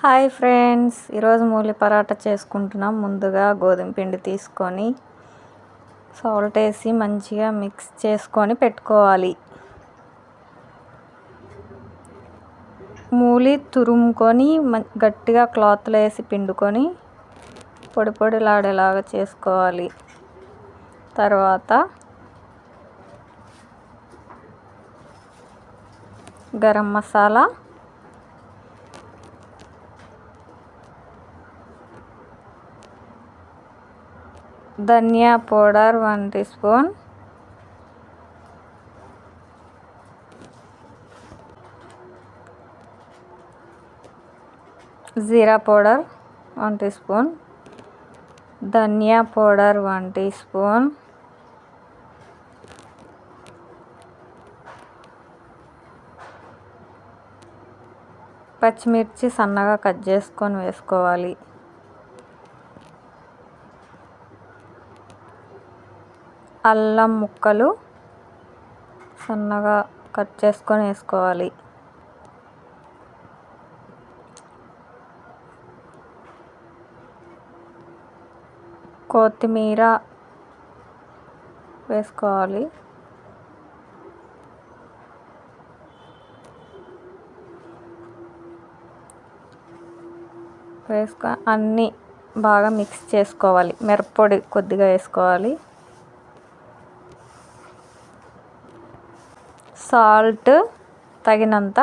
Hi friends ఈరోజు మూలి పరాటా చేసుకుంటున్నాం. ముందుగా గోధుమ పిండి తీసుకొని సాల్ట్ వేసి మంచిగా మిక్స్ చేసుకొని పెట్టుకోవాలి. మూలి తురుముకొని గట్టిగా క్లాత్లో వేసి పిండుకొని పొడి పొడిలాడేలాగా చేసుకోవాలి. తర్వాత గరం మసాలా ధనియా పౌడర్ వన్ టీ స్పూన్. జీరా పౌడర్ వన్ టీ స్పూన్. ధనియా పౌడర్ వన్ టీ స్పూన్. పచ్చిమిర్చి సన్నగా కట్ చేసుకొని వేసుకోవాలి. అల్లం ముక్కలు సన్నగా కట్ చేసుకొని వేసుకోవాలి. కొత్తిమీర వేసుకోవాలి. వేసుకో అన్నీ బాగా మిక్స్ చేసుకోవాలి. మిరప్పొడి కొద్దిగా వేసుకోవాలి. సాల్ట్ తగినంత.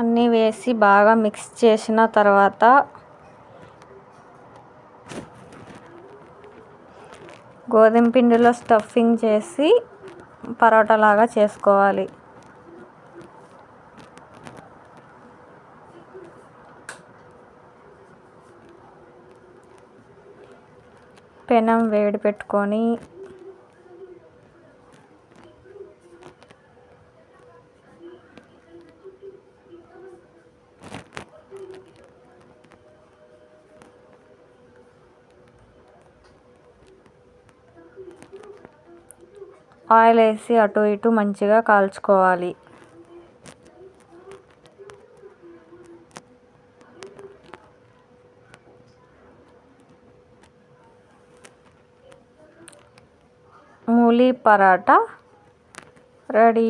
అన్నీ వేసి బాగా మిక్స్ చేసిన తర్వాత గోధుమ పిండిలో స్టఫింగ్ చేసి పరోటా లాగా చేసుకోవాలి. పెనం వేడి పెట్టుకొని ఆయిల్ వేసి అటు ఇటు మంచిగా కాల్చుకోవాలి. మూలీ పరాటా రెడీ.